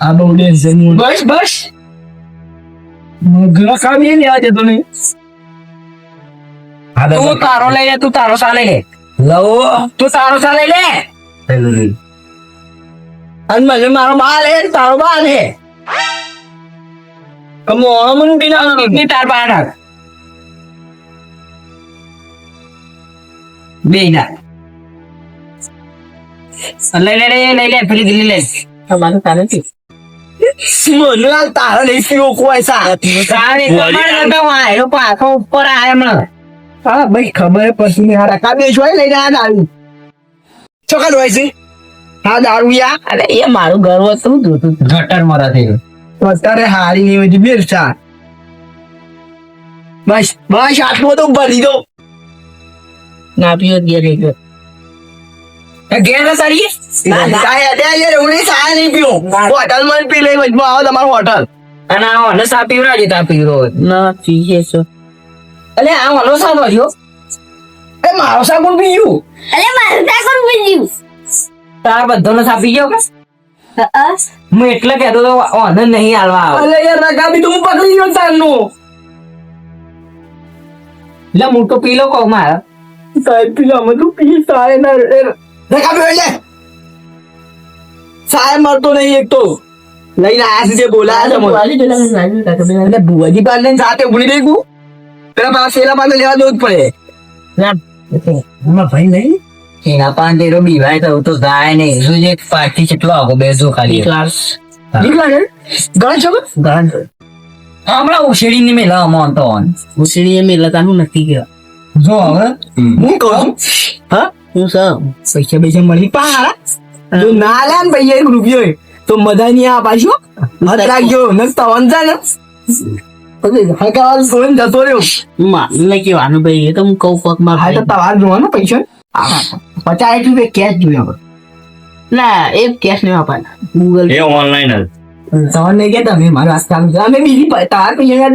આ બહુ danger mode બસ બસ. ઘણા કામ એ લેવા જતો નહીં તું તારો લઈ લે તું તારો સા લઈ લે લવો તું તારો સા લઈ લે અને મને મારો બા લે તારો બા લે મોણો મને પીના ની તાર પાસે રાખ બે ના. લઈ લે લઈ લે પેલી દિલ્હી લે. તમારે તારે મને આ તારા નહીં પીવો કોઈ સા તારે નતો વાયરો પાછો ઉપર આયા હમણાં હા ભાઈ ખબર પછી ને હારા કા જોઈ લઈને આ દારૂ. ચોકલ હોય છે? હા દારૂ યા. અરે એ મારું ઘર હતું જોતું ગટર મરા થઈ તો અત્યારે હારી નહીં બેર બસ. બસ આટલું તો ભરી દો. ના પીવો ઘેર ગયો ઘેર સારી ના ના. હોટલમાં પી લઈ વચમાં આવો તમારું હોટલ. અને આ ઓને સા પીવડાવજે તા પીરો ના પીએ છો અલે આ ઓનો સા ભર્યો એ મારો સા કોણ પીયું અરે મારું તા કોણ બીજું તાર બધોનો સા પી ગયો કે? હું એટલે કહેતો તો ઓને નહીં આલવા આવે. અલે યાર રગા બી તું પકડી ગયો તારનું. એટલે મોટો પીલો કહું મારે. સાહેબ પીલો અમે તો પી સાહેબ ના રગા પી લે સાહેબ મરતો નહીં એક તો લઈને આયા છે જે બોલાયા છે મને એટલે ભુવાજી પાસે સાથે ઊભી લઈ ગયું પેલા પાસે સેલા પાસે લેવા દેવું જ પડે એમાં ભાઈ નહીં એના પાંચ તેરો બીવાય તો તો જાય નહીં શું છે પાર્ટી કેટલો આખો બેસો ખાલી ક્લાસ ગણ છો હમણાં ઉછેડી ને મેલા અમોન તો ઉછેડી મેલા તાનું નથી ગયો જો હવે હું કહું હા હું સર પૈસા પૈસા મળી જો ના લે ને ભાઈ એક રૂપિયો તો મજા નહીં આ પાછો મત રાખજો ન તવન ને. હકાવાલ સોન જતો રહ્યો. મારે કેવાનું ભાઈ એ તો હું કહું પગ હા તો તમારે જોવાનો પૈસા. પચાસ રૂપિયા કેશ જોયો ના એ કેશ નહીં વાપરના ગૂગલ એ ઓનલાઈન જ. તવન નહીં કે તમે મારું અમે બીજી પ- તાર પૈસા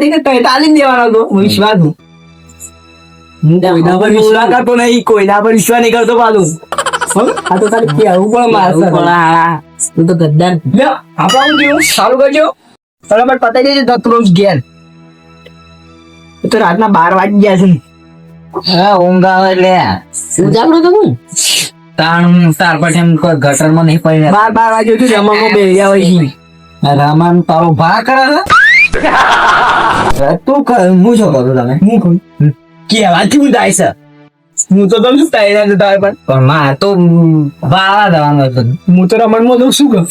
દેવાનો હતો હું વિશ્વાસ હું. હું કોઈના પર વિશ્વાસ કરતો નહીં કોઈના પર વિશ્વાસ નહીં કરતો હો? આ તો તારે કેવું પણ મારશે તું તો ગદ્દાર. લે આપણા હું કેવું? સારું કરજો. ફટાફટ પતાઈ દેજો છું ઘેર. તો રાતના બાર વાગી ગયા છે. હા ઊંઘ આવે એટલે. જાગડો તો હું? તાણ તાર પર એમ ગટરમાં નહીં પડી બાર બાર વાગ્યો તું જમવામાં બે ગયા હોય છે. રામાન તારો ભા કરે છે? તું કર હું શું કરું તમે હું કહું કેવાથી થાય છે? હું તો તમને તૈયાર જતા હોય પણ. પણ મારે તો વાળા જવાનું હતો. હું તો રમણમાં તો શું કહું?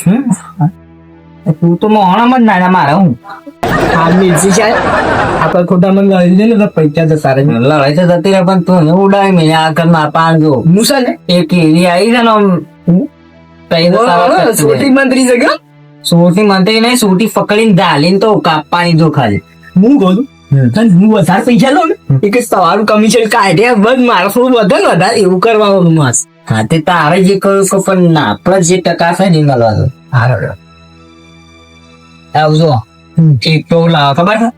તું તો મોહણામાં જ નાના મારે હું. મિલસી છે. આપણે ખોટા મન લઈ દે ને તો પૈસા સારા રહે. લડાઈ તો જતી રહે પણ તું ઉડાય મેં આ ઘરમાં પાણ જો. હું છે ને? એક એવી આવી છે ને તો સારા સોટી રહે. મંત્રી છે કે? સોટી મંત્રી નહીં સોટી પકડીને ઝાલીને તો કાપવાની જો ખાલી. હું કહું અને હું વધારે પૈસા લઉં ને જ તમારું કમિશન કાઢે બધ મારે થોડું વધે ને વધારે એવું કરવાનું માસ. હા તે તારે જે કહ્યું કે પણ આપડે જે ટકા છે ને મળવા દો. હારો આવજો. એક તો લાવો ખબર છે?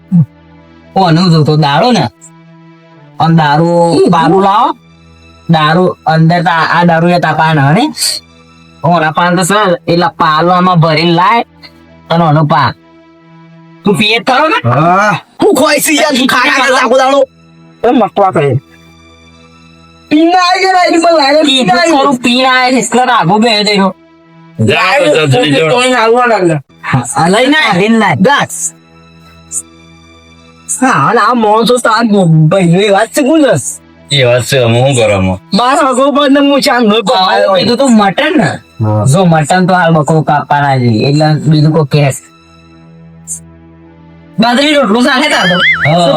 ઓનું જોતો દારૂ ને. અને દારૂ દારૂ લાવો. દારૂ અંદર આ દારૂ એ તાપા ના. ઓના પાન તો સર એટલે પાલવામાં ભરીને લાય અને ઓનો પાન. તું પીએ ખરો ને? હું. ખોઈ સી યાર તું ખાડા ખાડા આખો દાડો એ મકવા કરે પીના આવી ગયા એની પર લાગે એટલું પીના ખરું પીને આવે છે એટલે રાગો બે દેખો જા તો. તોય હાલવા લાગે અલઈ ના લઈને ના દાસ હા અને આ માણસો તાર ભાઈ વાત છે ગુજસ એ વાત છે હું ગરમ મારો વાગો પણ હું ચાંદ નો હવે તો મટન ને જો મટન તો હાલ બકો કાપવાના છે એટલે બીજું કોઈ કેસ બાજરી રોટલો સાથે તાર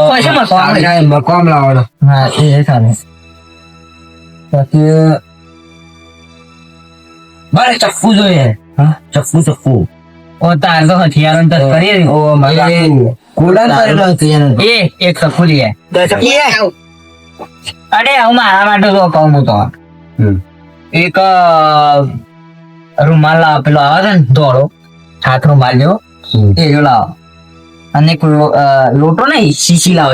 પૈસા મતો આવે મકવામ લાવવાનો. હા એ ચાલે. પછી મારે ચપ્પુ જોઈએ. હા? ચપ્પુ ચપ્પુ. ઓ તાર તો હથિયારો ને તસ્કરી ઓ મારે કોડા કરેલો એ એક ચપ્પુ અરે હું મારા માટે તો કહું હું તો. એક રૂમાલ લાવો પેલો આવે છે ને ધોળો. હાથ રૂમાલ જેવો એ જો લાવો. અને લોટો નહીં શીશી લાવો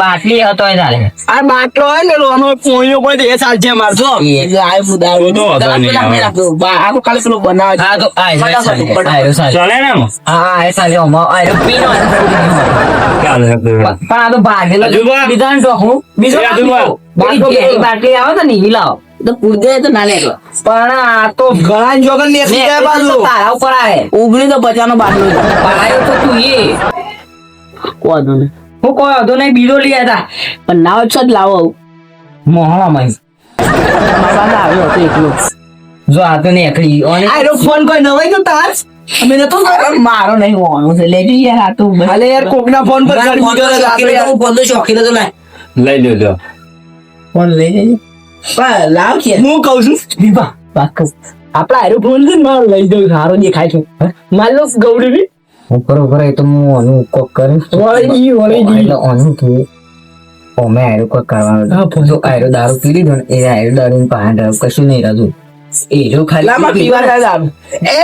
બાટલી હતો તારે. આ બાટલો હોય ને લોનો દે સાલ છે મારજો. આ તો તો વાંધો આ કાલે પેલો બનાવે હા તો આ રહ્યો સાલે, આ રહ્યો સાલે. ચાલે ને હા એ સાલે ઓમાં આ પીનો ચાલે પણ આ તો ભાગેલો હજુબા. બીજા ટોકું. બીજો એ હજુબા. બાટલો આવે તો નીવી લાવો તો પૂરદે તો ના લે પણ આ તો ગળા જોગન ને ને એ તારા ઉપર આવે. ઉગણી તો બચાનો બાટલો પાયો તો તું એ. કોનો ને હું કોઈ હતો નહીં બીજો લઈ આવ્યા પણ લાવો છો જ લાવો. મોહણામાં મારા પાસે આવ્યો હતો એકલો. જો આ તો નીકળી. અને આ ફોન કોઈ નવાઈ તો તાર? અમે તો મારો નહીં હોવાનો છે. લેજો યાર આ તો અલે યાર કોકના ફોન પર કરી દીધો આપણે ફોન તો શોખીન હતો લાય. લઈ લ્યો. ફોન લઈ જજો. પણ લાવ કે હું કહું છું દીપા પાક આપડા આરો ફોન છે મારો લઈ જાઉં સારો દેખાય છે. માર લો ગૌડી બી. ઉપર ઉપર એ તો હું આનું કોક કરે વળી વળી એટલે આનું તું ઓમે આયરો કોક કરવાનું હા, ફોન. આયરો દારૂ પી લીધો ને એ આયરો દારૂ દારૂ કશું નહીં રાજુ એ જો લામાં ખાલી પીવા ના. જાવ એ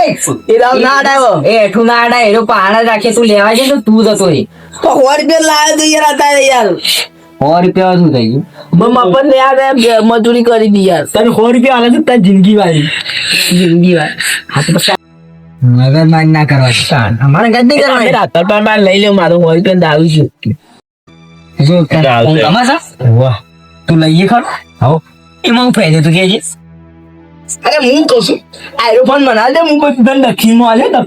એ રાવ ના અડાયો એ હેઠું ના આડા એરો પહાડા રાખે તું લેવા છે તો તું જતો એ તો હોર રૂપિયા લાયો તો યાર રૂપિયા શું થઈ ગયું? મમ્મા પણ લે આ મજૂરી કરી દી યાર. તને સો રૂપિયા આલે તો તાર જિંદગી વાળી જિંદગી વાળી હા તો પછી મગર મારી ના કરવા અમારે ગદ નહીં કરવા રાતર પણ બાર લઈ લે મારું હોય રૂપિયા દાવી છું. જો છે? વાહ. તું લઈએ ખરો? હો એમાં હું ફાયદો તું કહેજે અરે હું કહું છું આયરોફોન બના દે હું કોઈ તને દક્ષિણમાં આલે તો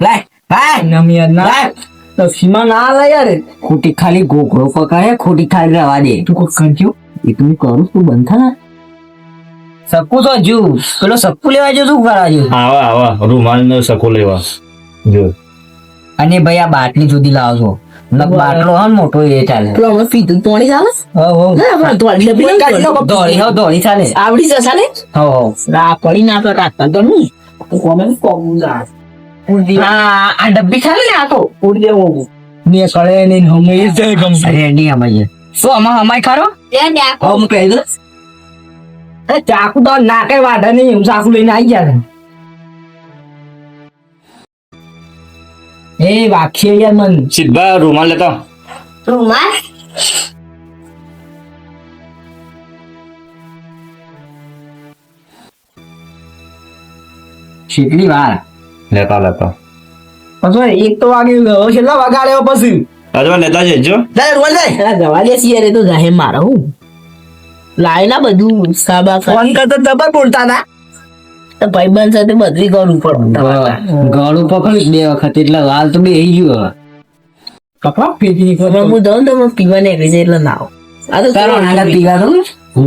લાય હા લાય. ના લાય. દક્ષિણમાં ના આલે યાર. ખોટી ખાલી ગોગળો પકાય ખોટી ખાલી રવા દે. તું કોઈ કરજો એ તું કરું તું બંધ થા સક્કુ તો જુ પેલો સક્કુ લેવા જો તું કરા જો આવા આવા. રૂમાલ નો સકો લેવા. જો. અને ભાઈ આ બાટલી જુદી લાવજો. નક બાટલો હન મોટો એ ચાલે. પેલો અમે પીધું તોડી ચાલે હો હો. ના આપણે તોડી લે દોડી હો દોડી ચાલે. આવડી જશે ને? હો હો. રા પડી ના તો રાખતા તો નહીં. તો કોમે કોમ જા આ આ ડબ્બી ખાલી ને આ તો? ઉડી દેવો ને સળે ને હમે જાય ગમ રેડી અમાય સો આમાં અમાય ખરો? ત્યાં ડાકો હમ કહી દો એ ચાકુ તો નાકે વાઢે નહીં એમ ચાકુ લઈને આવી ગયા એ વાખીએ યાર મન સીધા રૂમાલ લેતા રૂમાલ કેટલી વાર લેતા લેતા પછી એક તો વાગે ગયો છેલ્લા વગાડ્યો પછી રાજવા લેતા જજો લે રોલ લે જવા દે સિયર એ તો જાહે મારા હું. લાય ના બધું સાબા ફોન કરતા જબર બોલતા ના. તો ભાઈબંધ સાથે બધી કરવું પડે ગળું પકડી બે વખત એટલે હાલ તો બે ગયો હવે. પીધી કરો હું દઉં તો પીવાને એટલે ના આવો. આ તો તારો પીવા દઉં તો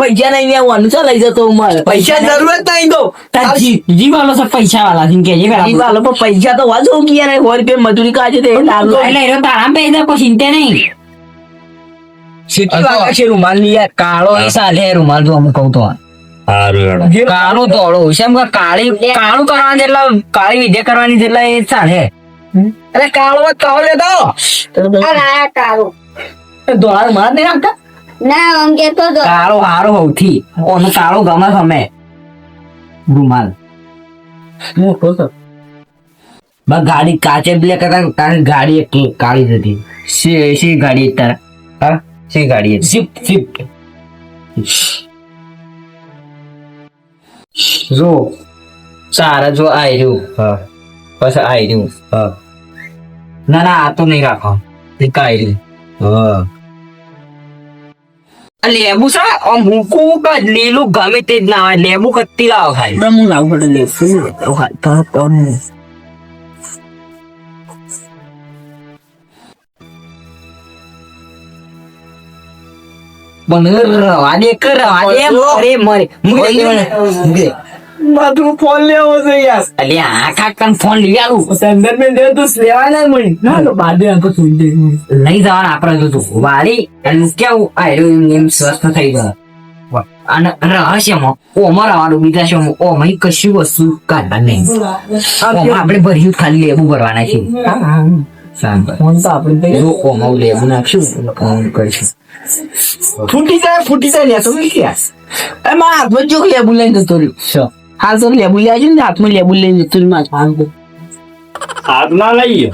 પૈસા નહીં આવવાનું ચાલ લઈ જતો મારે. પૈસા જરૂરત નહીં તો. પૈસા વાલા થી કે જે પણ પૈસા તો વાંચો રૂપિયા મજૂરી કાજે તે એટલે તારા પૈસા કોઈ ચિંતા નહીં. સીટી વાળા છે રૂમાલની યાર. કાળો સાલે રૂમાલ તો અમે કહું તો. કાળું ધોળું છે એમ કાળી કાળું કરવાની જેટલા કાળી વિદ્યા કરવાની જેટલા એ ચાલે. અરે કાળો કાળો લેતો. કાળો. ધોળા માર નહીં રાખતા ના આમ કેતો તો. કાળો હારો સૌથી ઓનો કાળો ગમે ગમે. રૂમાલ. બા ગાડી કાચે બ્લેક હતા તારી ગાડી એક કાળી હતી. સી સી ગાડી હતી તારા? હા? સી ગાડી હતી? જીપ જીપ જો સારા જો આઈ રહ્યું. હા. પછી આઈ રહ્યું. હા. ના ના આ તો નહીં રાખો. એ કાઈ રહ્યું. હા. લેબુ સા આમ હુકુ કે લીલું ગમે તે જ ના આવે લેબુ કત્તી લાવ ખાય બરાબર હું લાવું પડે લે શું હા તો તો પણ રવા દે કે રવા દે મરે. મરે મૂકી દે. ફોન લેવો છે યાર. અલે આ કાકા ફોન લઈ આલું. સંદર મેં દે તો લેવાના મળી ના તો બાદે આંકો સુઈ દે લઈ જવાના આપણે તો તું. વાળી એમ કેવું? આયરું એમ સ્વસ્થ થઈ ગયો. અને રહસ્યમાં ઓમાં રવાનું બીજા શોમાં ઓમાં કશું વસ્તુ કાઢવા નહીં. આપણે ભર્યું ખાલી લેબુ ભરવાના છે. ફોન તો આપણે જો ઓમાં નાખશું ઓમ કરીશું. ફૂટી જાય ફૂટી જાય લે તો ક્યાં એ મારા હાથમાં જો લેબુ લઈને જતો રહ્યો. શું હાલ તો લેબુ લે આવજો ને હાથમાં લેબુ લઈને તું માં ભાંગો. હાથમાં હાથ લઈ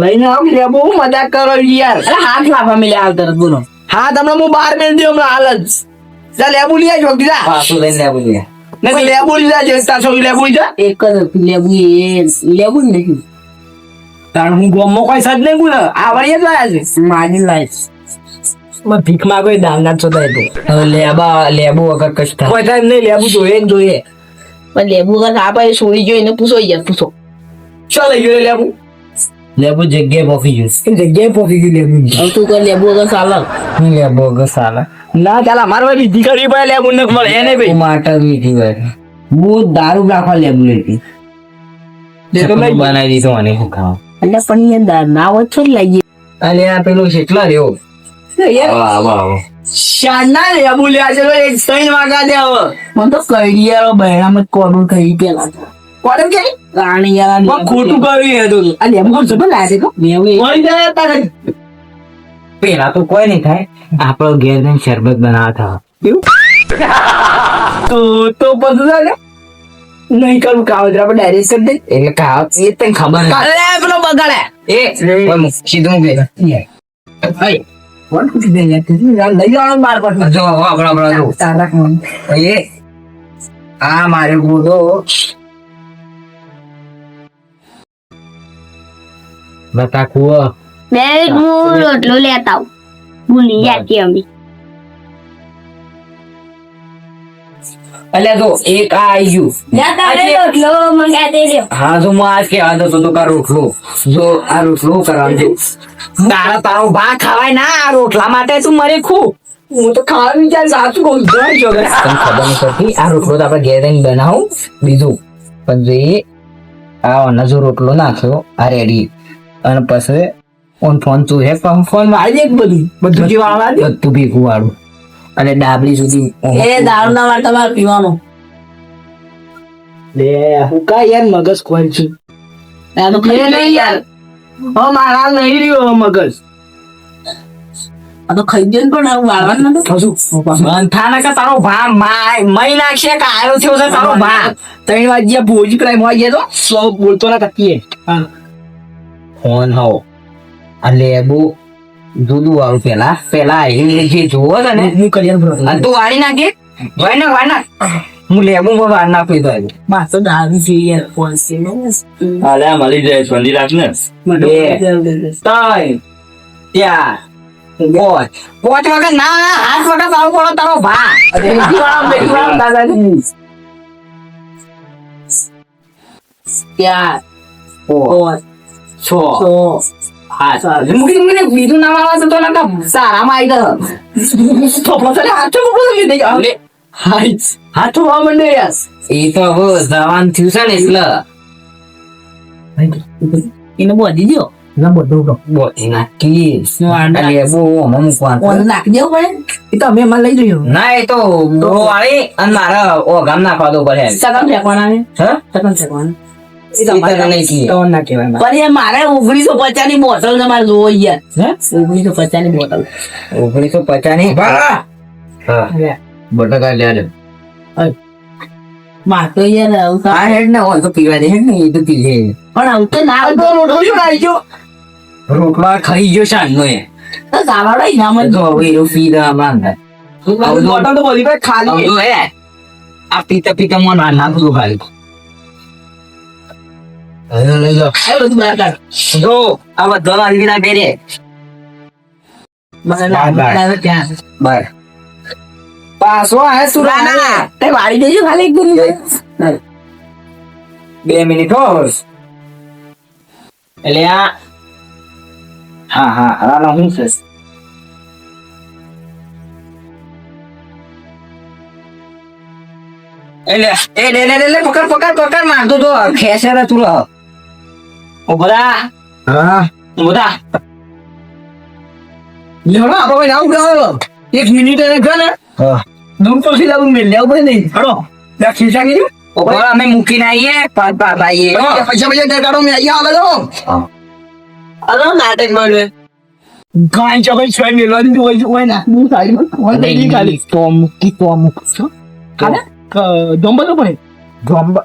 લઈને આમ લેબુ મજાક કરો યાર. અરે હાથ લાવવા મિલ્યા હાલ તરત બોલો. હા તમને હું બહાર મેળ દઉં હમણાં હાલ જ. જા લેબુ લઈ આવજો દીધા પાછું લઈને લેબુ જોઈએ નહીં લેબુ લીધા છે તાર લેબુ લીધા એક જ લેબુ એ લેબુ જ નહીં. તાણ હું ગોમો કોઈ સજ નહીં ગુણ? આવડીએ જ લાયા છે. મારી લાઈફ. માં ભીખ માંગો દાલ ના ચોદાય તો. લેબા લેબુ વગર કશું થાય. કોઈ ટાઈમ નહીં લેબુ જોઈએ ને જોઈએ. પણ લેબુ વગર આપણે છોડી જોઈને પૂછો યાર પૂછો. ચાલ લઈ ગયો લેબુ. લેબુ જગ્યાએ પોકી ગયું જગ્યાએ પોકી ગયું લેબુ. હવે તું કર લેબુ વગર ચાલે લેબુ વગર ચાલે ના ચાલ અમારે ભાઈ બીજી કરવી પડે લેબુ ને મળે એને ભાઈ. માટર મીઠી હોય. હું દારૂ રાખવા લેબુ લેતી. બનાવી દીધો મને શું ખાવા. એટલે પણ દાર ના હોય તો લઈએ અલે આ પેલું કેટલા રહ્યો? શાના લેબુ લ્યા છે તો એક ત્રણ વાગા દે હવે. મને તો કઈ યાર બહેરામાં કોડું થઈ પેલા કોડમ કે? રાણી યાર ખોટું કર્યું એ તો આ લેબુ કોણ જબર લાગે છે લેવું મળી જાય તારે પેલા તો કોઈ નહીં થાય. આપણો ઘેર જઈને શરબત બનાવતા તો તો બધું થાય નહીં કરું કાવતરા પર ડાયરેક્ટ કરી દે. એટલે ખાવ એ તને ખબર. અરે પેલો બગાડે. એ સીધું મૂક દે. અય કોણ પૂછી દે યાર? લઈ જવાનું બાર પર જો હમણાં હમણાં જો. તારા એ આ મારે ગોદો બતા કુવો. મેં હું રોટલો લેતા આવું. ભૂલી જાતી અમે. એટલે તો એક આ આવી ગયું. રોટલો હા તો હું આજ કેવા દો તો કા રોટલો? જો આ રોટલો કરવાનું તારા તારો ભા ખાવાય ના આ રોટલા માટે તું મરે ખું હું તો ખાવા વિચાર સાચું કહું છું ખબર નહીં આ રોટલો તો આપણે ઘેર જઈને બનાવું? બીજું પણ જો આ રોટલો નાખ્યો આ રેડી અને પછી ઓન ફોન તું હે ફોન વાળી દે બધું બધું જે વાળવા દે. બધું ભેગું વાળું. અને ડાબલી સુધી એ દારૂ ના વાર તમારે પીવાનો. લે હું કા યાર મગજ ખોલ છું? આ તો નહીં યાર. હો મારા નહીં રહ્યો મગજ. આ તો ખાઈ દે પણ આવું વાળવાનું નથી. થશું બંથાના કે તારો ભા માય મય નાખશે કે આયો થયો છે તારો ભા ત્રણ વાગ્યા ભોજ પ્રાઈમ વાગ્યા તો સો બોલતો ના કતીએ ફોન હો આ લેબુ જુદું વાળું પેલા. પેલા એ જે જોવો છે ને હું બ્રો અને તું વાળી નાખી વાળી નાખ વાળી નાખ. હું લેબુ માં વાર નાખી દો માં તો દારૂ છે યાર પોલસી મળી જાય સ્પંદી રાખ ને. ત્રણ ચાર પાંચ. પાંચ વખત ના આઠ વખત આવું પડો તારો ભા ચાર પાંચ, છ છ બીજું નામ આવે તો સારામાં આવી ગયો હાથો મોકલો કે નહીં આવે હાય. હાથો વા મંડે યાર. એ તો હવે જવાન થયું છે ને એટલે. એને બોધી દો ના બધું તો બોધી નાખી. ઓન નાખી દેવું પડે એ તો અમે એમાં લઈ જઈએ. ના એ તો વાળી અને મારા ઓ ગામ નાખવા દો પડે. સગન ફેંકવાના સગન ફેંકવાના. ના ઓગણીસો પચાસની બોટલ તમારે જોવો યાર ઓગણીસો પચાસની બોટલ. ઓગણીસો પચાસની બોટલ કાઢ લે યાર આવું આ હેડ ને હોય તો પીવા દે ને એ તો પી લે પણ આવું તો ના તો રોટલો શું ગયો? રોટલા ખાઈ ગયો શાન એ. તો સાવાડો ઇનામ જ જો હવે એરો પી દે હમણાં બોટલ તો ભાઈ ખાલી. આ પીતા પીતા મને આ નાખું ખાલી હવે લઈ જાઓ આ બધું બહાર કાઢ. જો. આ બધા મારી વિના પહેરે બહાર બહાર, બહાર. લાવે ત્યાં. બાર પાછો આ સુરાના તે વાળી દેજો ખાલી એક મિનિટ બે મિનિટ હો. એટલે આ હા હા હા હું છે? એટલે એ લે લે પકડ પકડ પકડ મારતો તો. ખેસે રે તું ઓ બધા હા? બધા લેવડો આપણો ભાઈ આવું ગાવ એક મિનિટ એને ગણ હા. દૂર તો થી લાવું લેવું પડે નહીં. હડો બે ખીસા કીધું. ઓ અમે મૂકીને આવીએ. પાત પાત પૈસા પૈસા કાઢો મેં અહીંયા આવે તો અરે નાટક મળે કાંઈ ચોકઈ સ્વાય મેલવા દીધું હોય હોય ના. દૂર સાઈડમાં તો નહીં ખાલી. તો મૂકી તો મૂક ખાલે? દોંબા તો પડે. દોંબા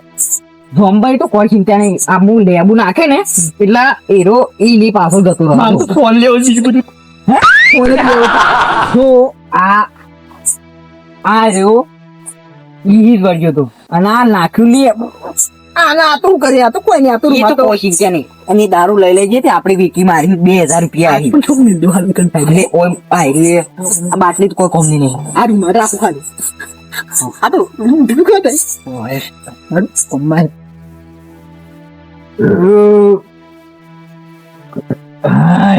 જોમ્બાઈ તો કોઈ ચિંતા નહીં. આ હું લેબુ નાખે ને એટલે એરો ઈ ની પાછળ જતો રહે. ફોન લેવો છે બધું. ફોન લેવો. તો આ આ રહ્યો. ઈ વર્ગ્યો તો. અને આ નાખ્યું લે. આ ના તું કરે આ તો કોઈ નહીં આ તો રૂમાલ તો કોઈ ચિંતા નહીં. અને દારૂ લઈ લેજે તે આપણી વીકી મારી બે હજાર રૂપિયા આવી. એટલે ઓય આ રે આ બાટલી તો કોઈ કોમની નહીં. આ રૂમ રાખો હાલ આ તો ઊંધું કરે ઓય. હારું, કોમ્બાઈ.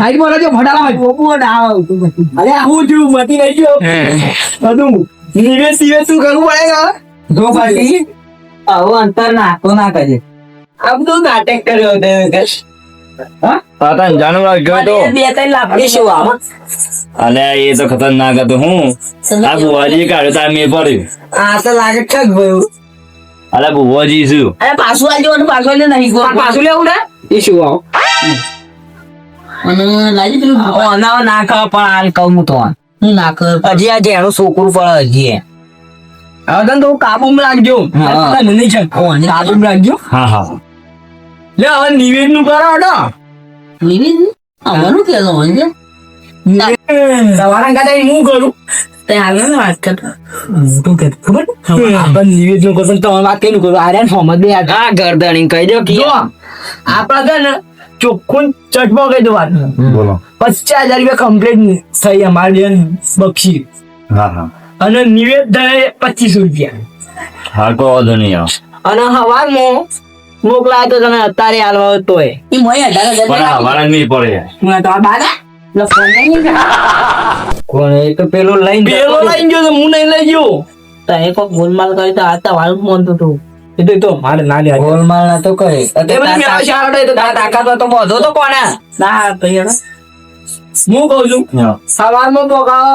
સાઈડમાં રહેજો, ભડાલા ભાઈ. અરે હું છું, મટી નહીં ગયો. બધું શું કરવું પડે જો ભાઈ આવો અંતર ના આ બધું નાટક કર્યો તે. વિકાસ. ગયો ખતરનાક હતું હું. આ બુવાજી કાઢ્યો મેં પડ્યું. આ તો લાગે ઠગ ભયું. અરે બુવાજી શું અરે પાછું આલજો અને પાછું આલજો નહીં ગો- પાછું લેવું ને? એ શું આવો? ઓના ના કર પણ હાલ કહું હું તો હજી આ જેનું છોકરું પડે હજી હવે તને તો કાબુમાં રાખજો. હા. નહીં છે. કાબુમાં રાખજો. હા હા. લે હવે નિવેદનું કરો હડો. નિવેદ કાંઈ હું કરું મોટું કે ખબર આપણે કરું તમે વાત કઈ કરું? આર્યન ફોર્મ જ બે આ હા ગરદણી કહી દો કે જો આપડા છે ને ચોખ્ખું ચટમાં કહી દો પચાસ હજાર રૂપિયા કમ્પ્લીટ થઈ અમારી બક્ષી હા હા અને નિવેદ થાય પચીસો રૂપિયા હા તો વાંધો નહીં આવ અને હવારમાં મોકલાય તો તમે અત્યારે હાલવા તોય પણ હવાના નહીં પડે તો આ બાદા કોણ એ તો પેલું લઈને પેલો લઈ ગયો તો હું નહીં લઈ ગયો ગોલમાલ કરી તો આતા વાલ મોનતું હતું એ તો- તો મારે ના લે ગોલમાલ ના તો કઈ એ મને મેં આ શાળા એ તો તાર તાકાત તો બધો તો કોને ના ભાઈ હું કહું છું હા. સવારમાં પોકા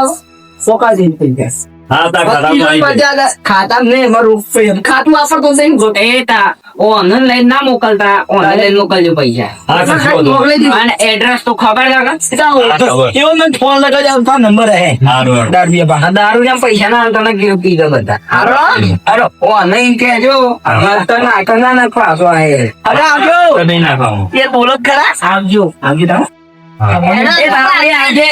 પોકા જઈને થઈ જાય હા ખાતા નહીં ખાતા ને મારું ફેમ ખાતું વાપરતો નહીં ગો એ તા ઓનન લઈને ના મોકલતા. ઓન લઈ મોકલજો પૈસા. હા કશું વાંધો નહીં. મોકલી દીધું. અને એડ્રેસ તો ખબર લાગે એવો મેં ફોન લગાડી આવતા નંબર હે. હારું, હારું. દારૂ દારૂ ના પૈસા ના તને કેવું કીધો બધા. હારો? અરે ઓ નહીં કેજો તને આટલા ના ના પાછો અરે આવજો. નહીં નાખવાનું. એ બોલો ખરા. આવજો. આવજો તમે હા. એ તારા આજે.